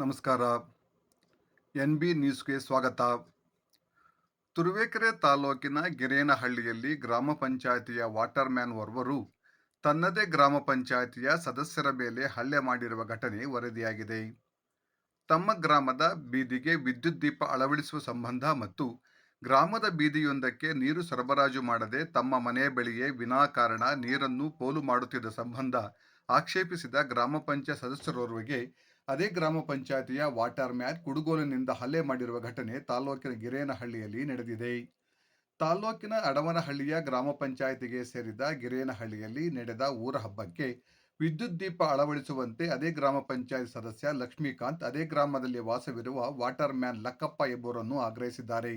ನಮಸ್ಕಾರ. N B ನ್ಯೂಸ್ಗೆ ಸ್ವಾಗತ. ತುರುವೇಕೆರೆ ತಾಲೂಕಿನ ಗಿರೇನಹಳ್ಳಿಯಲ್ಲಿ ಗ್ರಾಮ ಪಂಚಾಯಿತಿಯ ವಾಟರ್ ಮ್ಯಾನ್ ಓರ್ವರು ತನ್ನದೇ ಗ್ರಾಮ ಪಂಚಾಯಿತಿಯ ಸದಸ್ಯರ ಮೇಲೆ ಹಲ್ಲೆ ಮಾಡಿರುವ ಘಟನೆ ವರದಿಯಾಗಿದೆ. ತಮ್ಮ ಗ್ರಾಮದ ಬೀದಿಗೆ ವಿದ್ಯುತ್ ದೀಪ ಅಳವಡಿಸುವ ಸಂಬಂಧ ಮತ್ತು ಗ್ರಾಮದ ಬೀದಿಯೊಂದಕ್ಕೆ ನೀರು ಸರಬರಾಜು ಮಾಡದೆ ತಮ್ಮ ಮನೆಯ ಬಳಿಯೇ ವಿನಾಕಾರಣ ನೀರನ್ನು ಪೋಲು ಮಾಡುತ್ತಿದ್ದ ಸಂಬಂಧ ಆಕ್ಷೇಪಿಸಿದ ಗ್ರಾಮ ಪಂಚಾಯತ್ ಸದಸ್ಯರೋರ್ವರಿಗೆ ಅದೇ ಗ್ರಾಮ ಪಂಚಾಯತಿಯ ವಾಟರ್ ಮ್ಯಾನ್ ಕುಡುಗೋಲಿನಿಂದ ಹಲ್ಲೆ ಮಾಡಿರುವ ಘಟನೆ ತಾಲೂಕಿನ ಗಿರೇನಹಳ್ಳಿಯಲ್ಲಿ ನಡೆದಿದೆ. ತಾಲೂಕಿನ ಅಡವನಹಳ್ಳಿಯ ಗ್ರಾಮ ಪಂಚಾಯತಿಗೆ ಸೇರಿದ ಗಿರೇನಹಳ್ಳಿಯಲ್ಲಿ ನಡೆದ ಊರ ಹಬ್ಬಕ್ಕೆ ವಿದ್ಯುತ್ ದೀಪ ಅಳವಡಿಸುವಂತೆ ಅದೇ ಗ್ರಾಮ ಪಂಚಾಯತ್ ಸದಸ್ಯ ಲಕ್ಷ್ಮೀಕಾಂತ್, ಅದೇ ಗ್ರಾಮದಲ್ಲಿ ವಾಸವಿರುವ ವಾಟರ್ ಮ್ಯಾನ್ ಲಕ್ಕಪ್ಪ ಎಂಬುವರನ್ನು ಆಗ್ರಹಿಸಿದ್ದಾರೆ.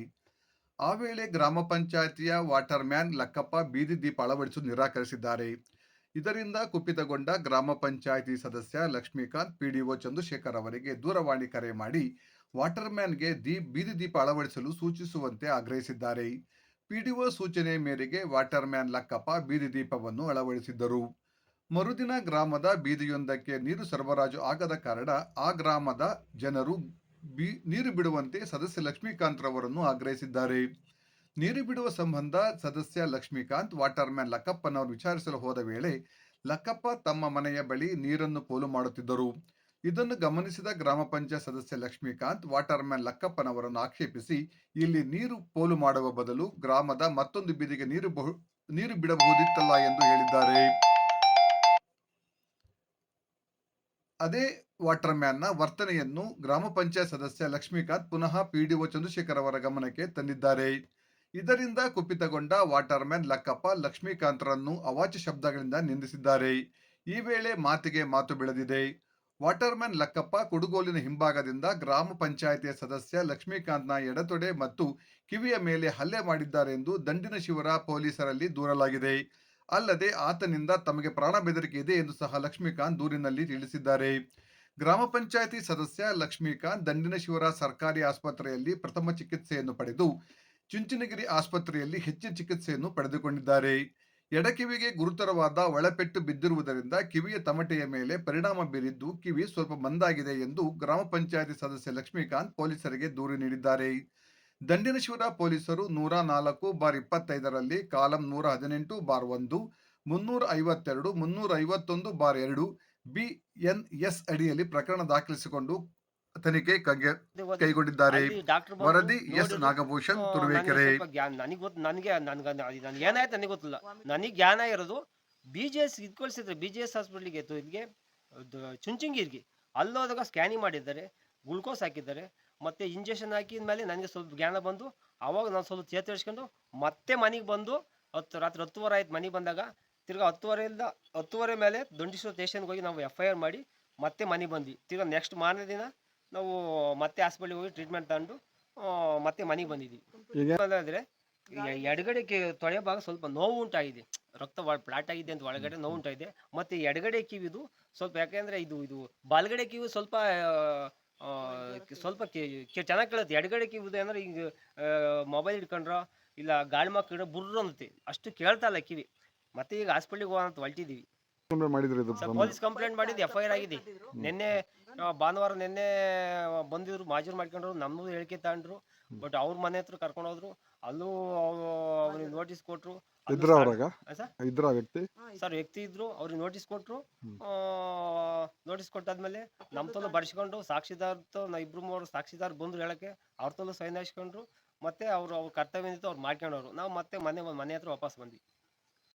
ಆ ವೇಳೆ ಗ್ರಾಮ ಪಂಚಾಯತಿಯ ವಾಟರ್ ಮ್ಯಾನ್ ಲಕ್ಕಪ್ಪ ಬೀದಿ ದೀಪ ಅಳವಡಿಸಲು ನಿರಾಕರಿಸಿದ್ದಾರೆ. ಇದರಿಂದ ಕುಪಿತಗೊಂಡ ಗ್ರಾಮ ಪಂಚಾಯಿತಿ ಸದಸ್ಯ ಲಕ್ಷ್ಮೀಕಾಂತ್, ಪಿಡಿಒ ಚಂದ್ರಶೇಖರ್ ಅವರಿಗೆ ದೂರವಾಣಿ ಕರೆ ಮಾಡಿ ವಾಟರ್ಮ್ಯಾನ್ಗೆ ದೀಪ್ ಬೀದಿ ದೀಪ ಅಳವಡಿಸಲು ಸೂಚಿಸುವಂತೆ ಆಗ್ರಹಿಸಿದ್ದಾರೆ. ಪಿಡಿಒ ಸೂಚನೆ ಮೇರೆಗೆ ವಾಟರ್ಮ್ಯಾನ್ ಲಕ್ಕಪ್ಪ ಬೀದಿ ದೀಪವನ್ನು ಅಳವಡಿಸಿದ್ದರು. ಮರುದಿನ ಗ್ರಾಮದ ಬೀದಿಯೊಂದಕ್ಕೆ ನೀರು ಸರಬರಾಜು ಆಗದ ಕಾರಣ ಆ ಗ್ರಾಮದ ಜನರು ಬಿ, ನೀರು ಬಿಡುವಂತೆ ಸದಸ್ಯ ಲಕ್ಷ್ಮೀಕಾಂತ್ ರವರನ್ನು ಆಗ್ರಹಿಸಿದ್ದಾರೆ. ನೀರು ಬಿಡುವ ಸಂಬಂಧ ಸದಸ್ಯ ಲಕ್ಷ್ಮೀಕಾಂತ್ ವಾಟರ್ ಮ್ಯಾನ್ ಲಕ್ಕಪ್ಪನವರು ವಿಚಾರಿಸಲು ಹೋದ ವೇಳೆ, ಲಕ್ಕಪ್ಪ ತಮ್ಮ ಮನೆಯ ಬಳಿ ನೀರನ್ನು ಪೋಲು ಮಾಡುತ್ತಿದ್ದರು. ಇದನ್ನು ಗಮನಿಸಿದ ಗ್ರಾಮ ಪಂಚಾಯತ್ ಸದಸ್ಯ ಲಕ್ಷ್ಮೀಕಾಂತ್ ವಾಟರ್ ಮ್ಯಾನ್ ಲಕ್ಕಪ್ಪನವರನ್ನು ಆಕ್ಷೇಪಿಸಿ, ಇಲ್ಲಿ ನೀರು ಪೋಲು ಮಾಡುವ ಬದಲು ಗ್ರಾಮದ ಮತ್ತೊಂದು ಬೀದಿಗೆ ನೀರು ನೀರು ಬಿಡಬಹುದಿತ್ತಲ್ಲ ಎಂದು ಹೇಳಿದ್ದಾರೆ. ಅದೇ ವಾಟರ್ ಮ್ಯಾನ್ನ ವರ್ತನೆಯನ್ನು ಗ್ರಾಮ ಪಂಚಾಯತ್ ಸದಸ್ಯ ಲಕ್ಷ್ಮೀಕಾಂತ್ ಪುನಃ ಪಿಡಿಒ ಚಂದ್ರಶೇಖರ್ ಅವರ ಗಮನಕ್ಕೆ ತಂದಿದ್ದಾರೆ. ಇದರಿಂದ ಕುಪಿತಗೊಂಡ ವಾಟರ್ಮ್ಯಾನ್ ಲಕ್ಕಪ್ಪ ಲಕ್ಷ್ಮೀಕಾಂತರನ್ನು ಅವಾಚ್ಯ ಶಬ್ದಗಳಿಂದ ನಿಂದಿಸಿದ್ದಾರೆ. ಈ ವೇಳೆ ಮಾತಿಗೆ ಮಾತು ಬೆಳೆದಿದೆ. ವಾಟರ್ಮ್ಯಾನ್ ಲಕ್ಕಪ್ಪ ಕುಡುಗೋಲಿನ ಹಿಂಭಾಗದಿಂದ ಗ್ರಾಮ ಪಂಚಾಯಿತಿಯ ಸದಸ್ಯ ಲಕ್ಷ್ಮೀಕಾಂತ್ನ ಎಡತೊಡೆ ಮತ್ತು ಕಿವಿಯ ಮೇಲೆ ಹಲ್ಲೆ ಮಾಡಿದ್ದಾರೆ ಎಂದು ದಂಡಿನ ಶಿವರ ಪೊಲೀಸರಲ್ಲಿ ದೂರಲಾಗಿದೆ. ಅಲ್ಲದೆ ಆತನಿಂದ ತಮಗೆ ಪ್ರಾಣ ಬೆದರಿಕೆ ಇದೆ ಎಂದು ಸಹ ಲಕ್ಷ್ಮೀಕಾಂತ್ ದೂರಿನಲ್ಲಿ ತಿಳಿಸಿದ್ದಾರೆ. ಗ್ರಾಮ ಪಂಚಾಯಿತಿ ಸದಸ್ಯ ಲಕ್ಷ್ಮೀಕಾಂತ್ ದಂಡಿನ ಶಿವರ ಸರ್ಕಾರಿ ಆಸ್ಪತ್ರೆಯಲ್ಲಿ ಪ್ರಥಮ ಚಿಕಿತ್ಸೆಯನ್ನು ಪಡೆದು ಚುಂಚನಗಿರಿ ಆಸ್ಪತ್ರೆಯಲ್ಲಿ ಹೆಚ್ಚಿನ ಚಿಕಿತ್ಸೆಯನ್ನು ಪಡೆದುಕೊಂಡಿದ್ದಾರೆ. ಎಡಕಿವಿಗೆ ಗುರುತರವಾದ ಒಳಪೆಟ್ಟು ಬಿದ್ದಿರುವುದರಿಂದ ಕಿವಿಯ ತಮಟೆಯ ಮೇಲೆ ಪರಿಣಾಮ ಬೀರಿದ್ದು ಕಿವಿ ಸ್ವಲ್ಪ ಮಂದಾಗಿದೆ ಎಂದು ಗ್ರಾಮ ಪಂಚಾಯಿತಿ ಸದಸ್ಯ ಲಕ್ಷ್ಮೀಕಾಂತ್ ಪೊಲೀಸರಿಗೆ ದೂರು ನೀಡಿದ್ದಾರೆ. ದಂಡಿನಶಿವರ ಪೊಲೀಸರು ನೂರ ನಾಲ್ಕು ಬಾರ್ ಇಪ್ಪತ್ತೈದರಲ್ಲಿ ಕಾಲಂ ನೂರ ಹದಿನೆಂಟು ಬಾರ್ ಒಂದು, ಮುನ್ನೂರ ಐವತ್ತೆರಡು, ಮುನ್ನೂರ ಐವತ್ತೊಂದು ಬಾರ್ ಎರಡು ಬಿಎನ್ಎಸ್ ಅಡಿಯಲ್ಲಿ ಪ್ರಕರಣ ದಾಖಲಿಸಿಕೊಂಡು ತನಿಖೆ ಕಗೆ- ಕೈಗೊಂಡಿದ್ದಾರೆ. ವರದಿ ಎಸ್ ನಾಗಭೂಷಣ್ ತುರುವೇಕೆರೆ. ನನಗೆ ಗೊತ್ತು ನನಗೆ ನನಗೆ ನನ್ಗೆ ಏನಾಯ್ತು ನನಗೆ ಗೊತ್ತಿಲ್ಲ. ನನಗೆ ಜ್ಞಾನ ಇರೋದು ಬಿ ಜಿ ಎಸ್ ಇದ್ಕೊಳಿಸಿದ್ರೆ ಬಿ ಜಿ ಎಸ್ ಹಾಸ್ಪಿಟ್ಲಿಗೆ ಇದಕ್ಕೆ ಚುಂಚುಂಗಿರ್ಗೆ. ಅಲ್ಲೋದಾಗ ಸ್ಕ್ಯಾನಿಂಗ್ ಮಾಡಿದ್ದಾರೆ ಗ್ಲುಕೋಸ್ ಹಾಕಿದ್ದಾರೆ ಮತ್ತೆ ಇಂಜೆಕ್ಷನ್ ಹಾಕಿದ ಮೇಲೆ ನನಗೆ ಸ್ವಲ್ಪ ಜ್ಞಾನ ಬಂದು ಅವಾಗ ನಾನು ಸ್ವಲ್ಪ ಚೇತರಿಸ್ಕೊಂಡು ಮತ್ತೆ ಮನೆಗೆ ಬಂದು ಹತ್ತು ರಾತ್ರಿ ಹತ್ತುವರೆ ಆಯ್ತು ಮನೆಗೆ ಬಂದಾಗ ತಿರ್ಗಾ ಹತ್ತುವರೆಯಿಂದ ಹತ್ತುವರೆ ಮೇಲೆ ದಂಡಿಸುವ ಸ್ಟೇಷನ್ಗೆ ಹೋಗಿ ನಾವು ಎಫ್ ಐ ಆರ್ ಮಾಡಿ ಮತ್ತೆ ಮನೆಗೆ ಬಂದ್ವಿ. ತಿರ್ಗಾ ನೆಕ್ಸ್ಟ್ ಮಾರನೇ ದಿನ ನಾವು ಮತ್ತೆ ಹಾಸ್ಪಿಟ್ಲಿಗೆ ಹೋಗಿ ಟ್ರೀಟ್ಮೆಂಟ್ ತಗೊಂಡು ಮತ್ತೆ ಮನೆಗೆ ಬಂದಿದ್ವಿ. ಅಂದರೆ ಎಡಗಡೆ ಕೆ- ತೊಡೆ ಭಾಗ ಸ್ವಲ್ಪ ನೋವು ಉಂಟಾಗಿದೆ. ರಕ್ತ ಪ್ಲಾಟ್ ಆಗಿದೆ ಅಂತ ಒಳಗಡೆ ನೋವು ಉಂಟಾಗಿದೆ. ಮತ್ತೆ ಎಡಗಡೆ ಕಿವಿದು ಸ್ವಲ್ಪ ಯಾಕೆಂದ್ರೆ ಇದು ಇದು ಬಲಗಡೆ ಕಿವಿ ಸ್ವಲ್ಪ ಆ, ಸ್ವಲ್ಪ ಚೆನ್ನಾಗಿ ಕೇಳುತ್ತೆ. ಎಡಗಡೆ ಕಿವಿದು ಅಂದ್ರೆ ಈಗ ಮೊಬೈಲ್ ಹಿಡ್ಕೊಂಡ್ರ ಇಲ್ಲ ಗಾಳಿ ಮಕ್ಕಳು ಬುರ್ರ ಅಂತೆ ಅಷ್ಟು ಕೇಳ್ತಾ ಇಲ್ಲ ಕಿವಿ. ಮತ್ತೆ ಈಗ ಹಾಸ್ಪಿಟ್ಲಿಗೆ ಹೋಗೋಣ ಅಂತ ಹೊಲ್ಟಿದೀವಿ ಮಾಡಿದ್ರೆ ಇದು ಸರ್ ಪೊಲೀಸ್ ಕಂಪ್ಲೇಂಟ್ ಮಾಡಿದ್ದು ಎಫ್ ಐ ಆರ್ ಆಗಿದೆ. ನಿನ್ನೆ ಭಾನುವಾರ ನಿನ್ನೆ ಬಂದಿದ್ರು ಮಾಜೂರು ಮಾಡ್ಕೊಂಡ್ರು ನಮ್ಮದು ಹೇಳಿಕೆ ತಗೊಂಡ್ರು ಬಟ್ ಅವ್ರ ಮನೆ ಹತ್ರ ಕರ್ಕೊಂಡು ಹೋದ್ರು ಅಲ್ಲೂ ಅವ್ರಿಗೆ ನೋಟಿಸ್ ಕೊಟ್ರು ಇದ್ರ ಅವ್ರಾಗ? ಸರ್ ಇದ್ರ ವ್ಯಕ್ತಿ? ಸರ್ ವ್ಯಕ್ತಿ ಇದ್ರು ಅವ್ರಿಗೆ ನೋಟಿಸ್ ಕೊಟ್ರು ನೋಟಿಸ್ ಕೊಟ್ಟಾದ್ಮೇಲೆ ನಮ್ಮ ತಲು ಬರ್ಸ್ಕೊಂಡು ಸಾಕ್ಷಿದಾರ ನಾ ಇಬ್ರು ಮೂರು ಸಾಕ್ಷಿದಾರ್ ಬಂದ್ರು ಹೇಳಕ್ಕೆ ಅವ್ರ ತಲು ಸೈನ್ ಹಾಸ್ಕೊಂಡ್ರು ಮತ್ತೆ ಅವ್ರು ಅವ್ರ ಕರ್ತವ್ಯ ಏನಿತ್ತು ಅವ್ರು ಮಾಡ್ಕೊಂಡವ್ರು ನಾವು ಮತ್ತೆ ಮನೆ ಮನೆ ಹತ್ರ ವಾಪಸ್ ಬಂದ್ವಿ.